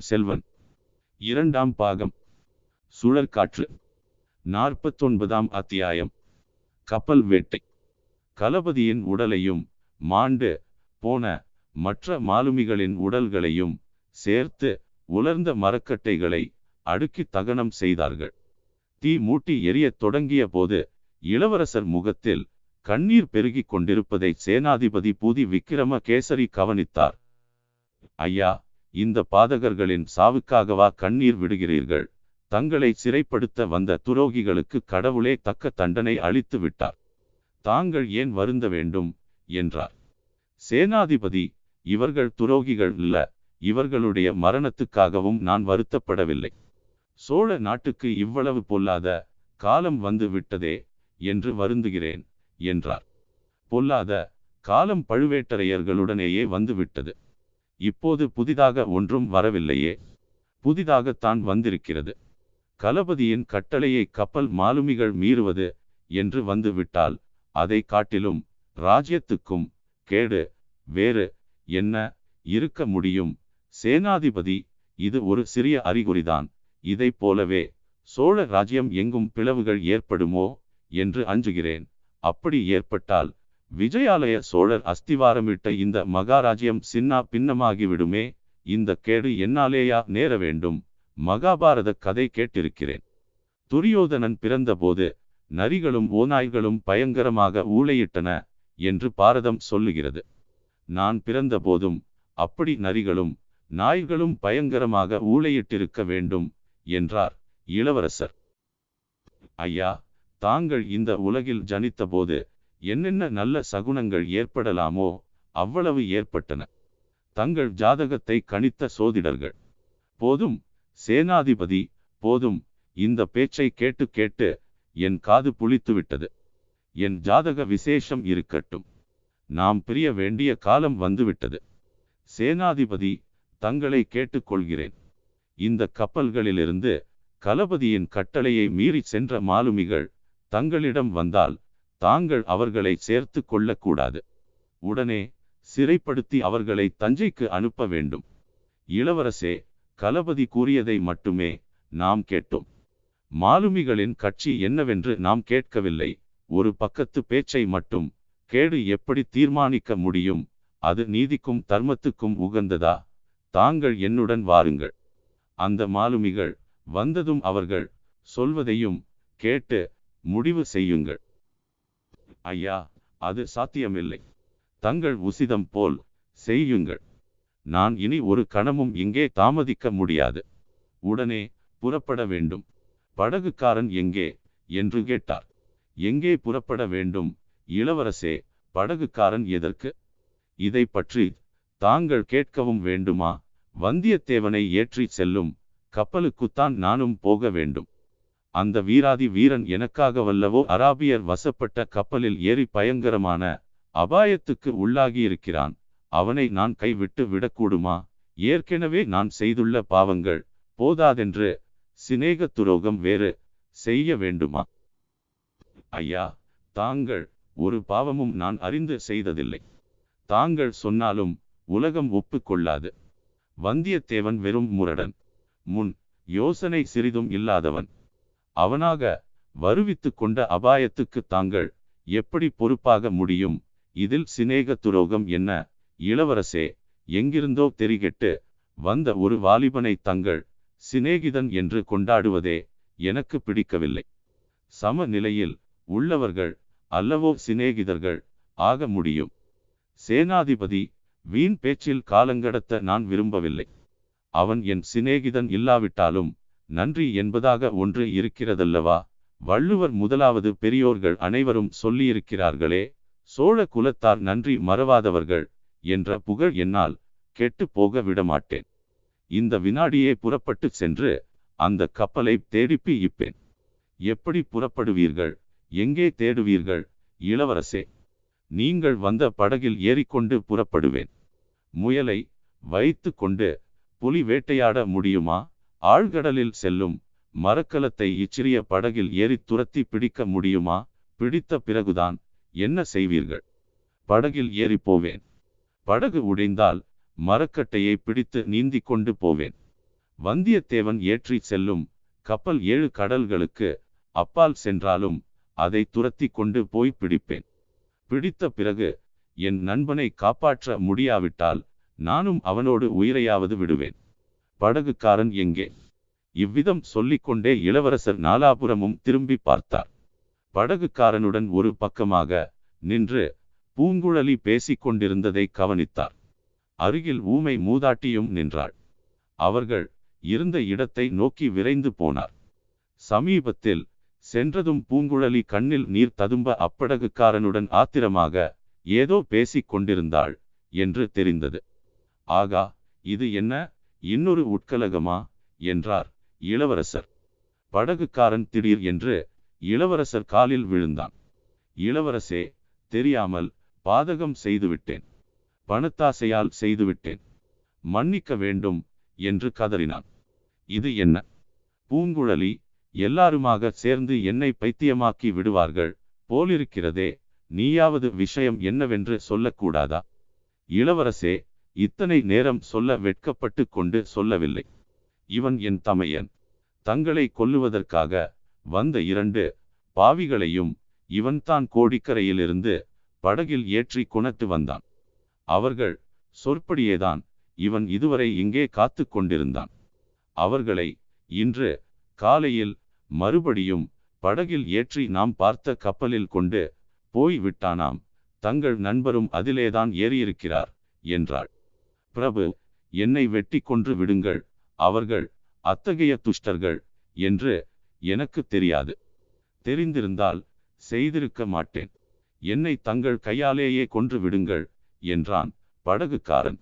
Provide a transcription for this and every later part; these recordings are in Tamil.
பொன்னியின் செல்வன். இரண்டாம் பாகம். சுழற்காற்று. நாற்பத்தொன்பதாம் அத்தியாயம். கப்பல் வேட்டை. கலபதியின் உடலையும் மாண்டு போன மற்ற மாலுமிகளின் உடல்களையும் சேர்த்து உலர்ந்த மரக்கட்டைகளை அடுக்கி தகனம் செய்தார்கள். தீ மூட்டி எரியத் தொடங்கிய போது இளவரசர் முகத்தில் கண்ணீர் பெருகிக் கொண்டிருப்பதை சேனாதிபதி பூதி விக்கிரம கேசரி கவனித்தார். ஐயா இந்த பாதகர்களின் சாவுக்காகவா கண்ணீர் விடுகிறீர்கள்? தங்களை சிறைப்படுத்த வந்த துரோகிகளுக்கு கடவுளே தக்க தண்டனை அளித்து விட்டார். தாங்கள் ஏன் வருந்த வேண்டும்? என்றார். சேனாதிபதி இவர்கள் துரோகிகள் இல்ல இவர்களுடைய மரணத்துக்காகவும் நான் வருத்தப்படவில்லை. சோழ நாட்டுக்கு இவ்வளவு பொல்லாத காலம் வந்து விட்டதே என்று வருந்துகிறேன் என்றார். பொல்லாத காலம் பழுவேட்டரையர்களுடனேயே வந்துவிட்டது இப்போது புதிதாக ஒன்றும் வரவில்லையே. புதிதாகத்தான் வந்திருக்கிறது. கலபதியின் கட்டளையை கப்பல் மாலுமிகள் மீறுவது என்று வந்துவிட்டால் அதை காட்டிலும் ராஜ்யத்துக்கும் கேடு வேறு என்ன இருக்க முடியும்? சேனாதிபதி இது ஒரு சிறிய அறிகுறிதான். இதைப் போலவே சோழ ராஜ்யம் எங்கும் பிளவுகள் ஏற்படுமோ என்று அஞ்சுகிறேன். அப்படி ஏற்பட்டால் விஜயாலய சோழர் அஸ்திவாரமிட்ட இந்த மகாராஜ்யம் சின்னா பின்னமாகிவிடுமே இந்த கேடு என்னாலேயா நேர வேண்டும்? மகாபாரத கதை கேட்டிருக்கிறேன். துரியோதனன் பிறந்தபோது நரிகளும் ஓநாய்களும் பயங்கரமாக ஊளையிட்டன என்று பாரதம் சொல்லுகிறது. நான் பிறந்தபோதும் அப்படி நரிகளும் நாய்களும் பயங்கரமாக ஊளையிட்டிருக்க வேண்டும் என்றார் இளவரசர். ஐயா தாங்கள் இந்த உலகில் ஜனித்தபோது என்னென்ன நல்ல சகுனங்கள் ஏற்படலாமோ அவ்வளவு ஏற்பட்டன. தங்கள் ஜாதகத்தை கணித்த சோதிடர்கள். போதும் சேனாதிபதி போதும் இந்த பேச்சை கேட்டு கேட்டு என் காது புளித்துவிட்டது என் ஜாதக விசேஷம் இருக்கட்டும். நாம் பிரிய வேண்டிய காலம் வந்துவிட்டது சேனாதிபதி தங்களை கேட்டுக்கொள்கிறேன் இந்த கப்பல்களிலிருந்து கலபதியின் கட்டளையை மீறி சென்ற மாலுமிகள் தங்களிடம் வந்தால் தாங்கள் அவர்களை சேர்த்து கொள்ளக்கூடாது. உடனே சிறைப்படுத்தி அவர்களை தஞ்சைக்கு அனுப்ப வேண்டும். இளவரசே கலபதி கூறியதை மட்டுமே நாம் கேட்டோம். மாலுமிகளின் கட்சி என்னவென்று நாம் கேட்கவில்லை. ஒரு பக்கத்து பேச்சை மட்டும் கேடு எப்படி தீர்மானிக்க முடியும்? அது நீதிக்கும் தர்மத்துக்கும் உகந்ததா? தாங்கள் என்னுடன் வாருங்கள். அந்த மாலுமிகள் வந்ததும் அவர்கள் சொல்வதையும் கேட்டு முடிவு செய்யுங்கள். ஐயா அது சாத்தியமில்லை. தங்கள் உசிதம் போல் செய்யுங்கள். நான் இனி ஒரு கணமும் இங்கே தாமதிக்க முடியாது. உடனே புறப்பட வேண்டும். படகுக்காரன் எங்கே? என்று கேட்டார். எங்கே புறப்பட வேண்டும்? இளவரசே படகுக்காரன் எதற்கு? இதை பற்றி தாங்கள் கேட்கவும் வேண்டுமா? வந்தியத்தேவனை ஏற்றிச் செல்லும் கப்பலுக்குத்தான் நானும் போக வேண்டும். அந்த வீராதி வீரன் எனக்காக வல்லவோ அராபியர் வசப்பட்ட கப்பலில் ஏறி பயங்கரமான அபாயத்துக்கு உள்ளாகியிருக்கிறான். அவனை நான் கைவிட்டு விடக்கூடுமா? ஏற்கனவே நான் செய்துள்ள பாவங்கள் போதாதென்று சிநேக துரோகம் வேறு செய்ய வேண்டுமா? ஐயா தாங்கள் ஒரு பாவமும் நான் அறிந்து செய்ததில்லை. தாங்கள் சொன்னாலும் உலகம் ஒப்புக்கொள்ளாது. வந்தியத்தேவன் வெறும் முரடன். முன் யோசனை சிறிதும் இல்லாதவன். அவனாக வருவித்து கொண்ட அபாயத்துக்கு தாங்கள் எப்படி பொறுப்பாக முடியும்? இதில் சிநேக துரோகம் என்ன? இளவரசே எங்கிருந்தோ தெரிகெட்டு வந்த ஒரு வாலிபனை தங்கள் சிநேகிதன் என்று கொண்டாடுவதே எனக்கு பிடிக்கவில்லை. சம நிலையில் உள்ளவர்கள் அல்லவோ சிநேகிதர்கள் ஆக முடியும். சேனாதிபதி வீண் பேச்சில் காலங்கடத்த நான் விரும்பவில்லை. அவன் என் சிநேகிதன் இல்லாவிட்டாலும் நன்றி என்பதாக ஒன்று இருக்கிறதல்லவா? வள்ளுவர் முதலாவது பெரியோர்கள் அனைவரும் சொல்லியிருக்கிறார்களே சோழ குலத்தார் நன்றி மறவாதவர்கள் என்ற புகழ் என்னால் கெட்டு போக விடமாட்டேன். இந்த வினாடியே புறப்பட்டு சென்று அந்த கப்பலை தேடிப்பி இப்பேன். எப்படி புறப்படுவீர்கள்? எங்கே தேடுவீர்கள்? இளவரசே நீங்கள் வந்த படகில் ஏறிக்கொண்டு புறப்படுவேன். முயலை வைத்து கொண்டு புலி வேட்டையாட முடியுமா? ஆழ்கடலில் செல்லும் மரக்கலத்தை இச்சிறிய படகில் ஏறி துரத்தி பிடிக்க முடியுமா? பிடித்த பிறகுதான் என்ன செய்வீர்கள்? படகில் ஏறி போவேன். படகு உடைந்தால் மரக்கட்டையை பிடித்து நீந்திக் கொண்டு போவேன். வந்தியத்தேவன் ஏற்றி செல்லும் கப்பல் ஏழு கடல்களுக்கு அப்பால் சென்றாலும் அதை துரத்தி கொண்டு போய் பிடிப்பேன். பிடித்த பிறகு என் நண்பனை காப்பாற்ற முடியாவிட்டால் நானும் அவனோடு உயிரையாவது விடுவேன். படகுக்காரன் எங்கே? இவ்விதம் சொல்லிக்கொண்டே இளவரசர் நாலாபுரமும் திரும்பி பார்த்தார். படகுக்காரனுடன் ஒரு பக்கமாக நின்று பூங்குழலி பேசிக்கொண்டிருந்ததை கவனித்தார். அருகில் ஊமை மூதாட்டியும் நின்றாள். அவர்கள் இருந்த இடத்தை நோக்கி விரைந்து போனார். சமீபத்தில் சென்றதும் பூங்குழலி கண்ணில் நீர் ததும்ப அப்படகுக்காரனுடன் ஆத்திரமாக ஏதோ பேசிக் கொண்டிருந்தாள் என்று தெரிந்தது. ஆகா இது என்ன? இன்னொரு உட்கலகமா? என்றார் இளவரசர். படகுக்காரன் திடீர் என்று இளவரசர் காலில் விழுந்தான். இளவரசே தெரியாமல் பாதகம் செய்துவிட்டேன். பணத்தாசையால் செய்துவிட்டேன். மன்னிக்க வேண்டும் என்று கதறினான். இது என்ன? பூங்குழலி எல்லாருமாக சேர்ந்து என்னை பைத்தியமாக்கி விடுவார்கள் போலிருக்கிறதே நீயாவது விஷயம் என்னவென்று சொல்லக்கூடாதா? இளவரசே இத்தனை நேரம் சொல்ல வெட்கப்பட்டு கொண்டு சொல்லவில்லை. இவன் என் தமையன். தங்களை கொல்லுவதற்காக வந்த இரண்டு பாவிகளையும் இவன்தான் கோடிக்கரையிலிருந்து படகில் ஏற்றி குணத்து வந்தான். அவர்கள் சொற்படியேதான் இவன் இதுவரை இங்கே காத்து கொண்டிருந்தான். அவர்களை இன்று காலையில் மறுபடியும் படகில் ஏற்றி நாம் பார்த்த கப்பலில் கொண்டு போய் விட்டானாம் தங்கள் நண்பரும் அதிலேதான் ஏறியிருக்கிறார் என்றாள். பிரபு என்னை வெட்டி கொன்று விடுங்கள். அவர்கள் அத்தகைய துஷ்டர்கள் என்று எனக்கு தெரியாது. தெரிந்திருந்தால் செய்திருக்க மாட்டேன். என்னை தங்கள் கையாலேயே கொன்று விடுங்கள் என்றான் படகுக்காரன்.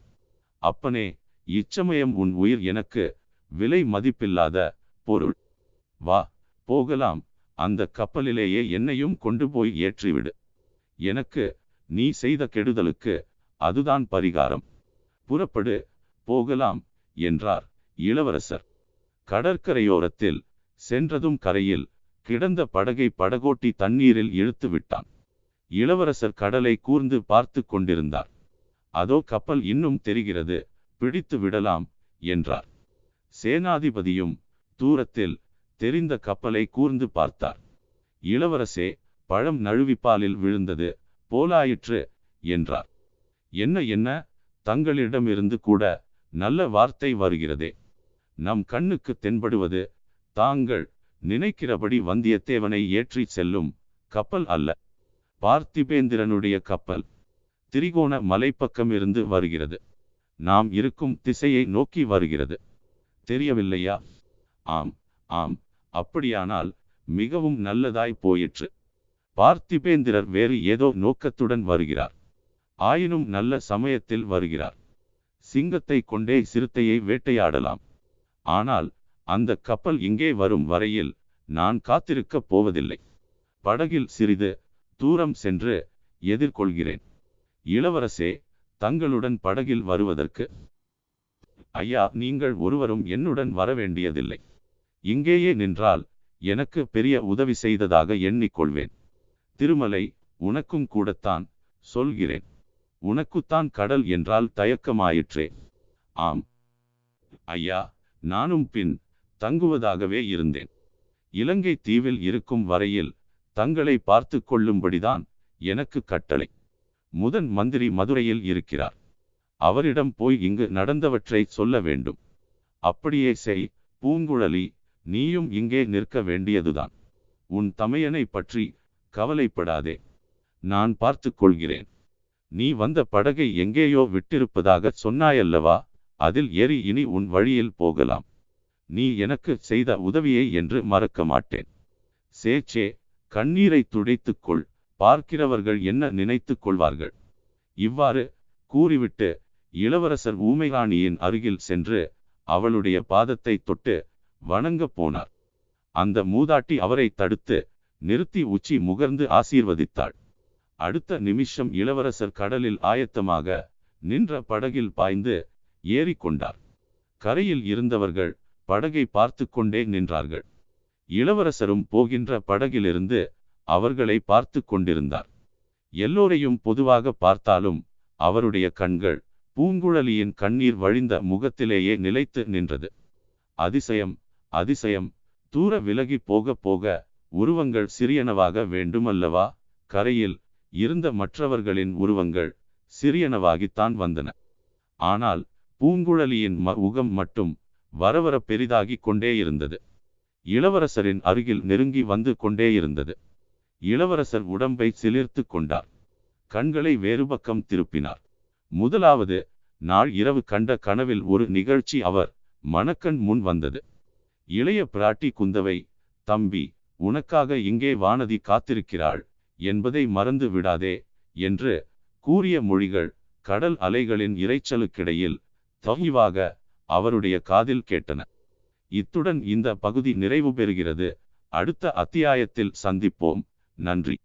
அப்பனே இச்சமயம் உன் உயிர் எனக்கு விலை மதிப்பில்லாத பொருள். வா போகலாம். அந்த கப்பலிலேயே என்னையும் கொண்டு போய் ஏற்றிவிடு. எனக்கு நீ செய்த கெடுதலுக்கு அதுதான் பரிகாரம். புறப்படு போகலாம் என்றார் இளவரசர். கடற்கரையோரத்தில் சென்றதும் கரையில் கிடந்த படகை படகோட்டி தண்ணீரில் இழுத்து விட்டான். இளவரசர் கடலை கூர்ந்து பார்த்து கொண்டிருந்தார். அதோ கப்பல் இன்னும் தெரிகிறது பிடித்து விடலாம் என்றார். சேனாதிபதியும் தூரத்தில் தெரிந்த கப்பலை கூர்ந்து பார்த்தார். இளவரசே பழம் நழுவிப்பாலில் விழுந்தது போலாயிற்று என்றார். என்ன என்ன? தங்களிடமிருந்து கூட நல்ல வார்த்தை வருகிறதே. நம் கண்ணுக்கு தென்படுவது தாங்கள் நினைக்கிறபடி வந்தியத்தேவனை ஏற்றி செல்லும் கப்பல் அல்ல. பார்த்திபேந்திரனுடைய கப்பல் திரிகோண மலைப்பக்கம் இருந்து வருகிறது. நாம் இருக்கும் திசையை நோக்கி வருகிறது. தெரியவில்லையா? ஆம் ஆம் அப்படியானால் மிகவும் நல்லதாய் போயிற்று. பார்த்திபேந்திரர் வேறு ஏதோ நோக்கத்துடன் வருகிறார். ஆயினும் நல்ல சமயத்தில் வருகிறார். சிங்கத்தை கொண்டே சிறுத்தையை வேட்டையாடலாம். ஆனால் அந்த கப்பல் இங்கே வரும் வரையில் நான் காத்திருக்கப் போவதில்லை. படகில் சிறிது தூரம் சென்று எதிர்கொள்கிறேன். இளவரசே தங்களுடன் படகில் வருவதற்கு. ஐயா நீங்கள் ஒருவரும் என்னுடன் வர வேண்டியதில்லை இங்கேயே நின்றால் எனக்கு பெரிய உதவி செய்ததாக எண்ணிக்கொள்வேன். திருமலை உனக்கும் கூடத்தான் சொல்கிறேன். உனக்குத்தான் கடல் என்றால் தயக்கமாயிற்றே. ஆம். ஐயா நானும் பின் தங்குவதாகவே இருந்தேன். இலங்கை தீவில் இருக்கும் வரையில் தங்களை பார்த்து கொள்ளும்படிதான் எனக்கு கட்டளை. முதன் மந்திரி மதுரையில் இருக்கிறார். அவரிடம் போய் இங்கு நடந்தவற்றை சொல்ல வேண்டும். அப்படியே செய் பூங்குழலி நீயும் இங்கே நிற்க வேண்டியதுதான். உன் தமையனை பற்றி கவலைப்படாதே. நான் பார்த்து கொள்கிறேன். நீ வந்த படகை எங்கேயோ விட்டிருப்பதாக சொன்னாயல்லவா? அதில் ஏறி இனி உன் வழியில் போகலாம். நீ எனக்கு செய்த உதவியை என்று மறக்க மாட்டேன். சேச்சே கண்ணீரை துடைத்துக்கொள். பார்க்கிறவர்கள் என்ன நினைத்துக் கொள்வார்கள்? இவ்வாறு கூறிவிட்டு இளவரசர் ஊமைராணியின் அருகில் சென்று அவளுடைய பாதத்தை தொட்டு வணங்கப் போனார். அந்த மூதாட்டி அவரை தடுத்து நிறுத்தி உச்சி முகர்ந்து ஆசீர்வதித்தாள். அடுத்த நிமிஷம் இளவரசர் கடலில் ஆயத்தமாக நின்ற படகில் பாய்ந்து ஏறிக்கொண்டார். கரையில் இருந்தவர்கள் படகை பார்த்து கொண்டே நின்றார்கள். இளவரசரும் போகின்ற படகிலிருந்து அவர்களை பார்த்து கொண்டிருந்தார். எல்லோரையும் பொதுவாக பார்த்தாலும் அவருடைய கண்கள் பூங்குழலியின் கண்ணீர் வழிந்த முகத்திலேயே நிலைத்து நின்றது. அதிசயம் அதிசயம் தூர விலகி போக போக உருவங்கள் சிறியனவாக வேண்டுமல்லவா? கரையில் இருந்த மற்றவர்களின் உருவங்கள் சிறியனவாகித்தான் வந்தன. ஆனால் பூங்குழலியின் முகம் மட்டும் வரவர பெரிதாகிக் கொண்டே இருந்தது. இளவரசரின் அருகில் நெருங்கி வந்து கொண்டே இருந்தது. இளவரசர் உடம்பை சிலிர்த்து கொண்டார். கண்களை வேறுபக்கம் திருப்பினார். முதலாவது நாள் இரவு கண்ட கனவில் ஒரு நிகழ்ச்சி அவர் மணக்கண் முன் வந்தது. இளைய பிராட்டி குந்தவை தம்பி உனக்காக இங்கே வானதி காத்திருக்கிறாள். என்பதை மறந்து விடாதே என்று கூறிய மொழிகள் கடல் அலைகளின் இறைச்சலுக்கிடையில் தவிவாக அவருடைய காதில் கேட்டன. இத்துடன் இந்த பகுதி நிறைவு பெறுகிறது. அடுத்த அத்தியாயத்தில் சந்திப்போம். நன்றி.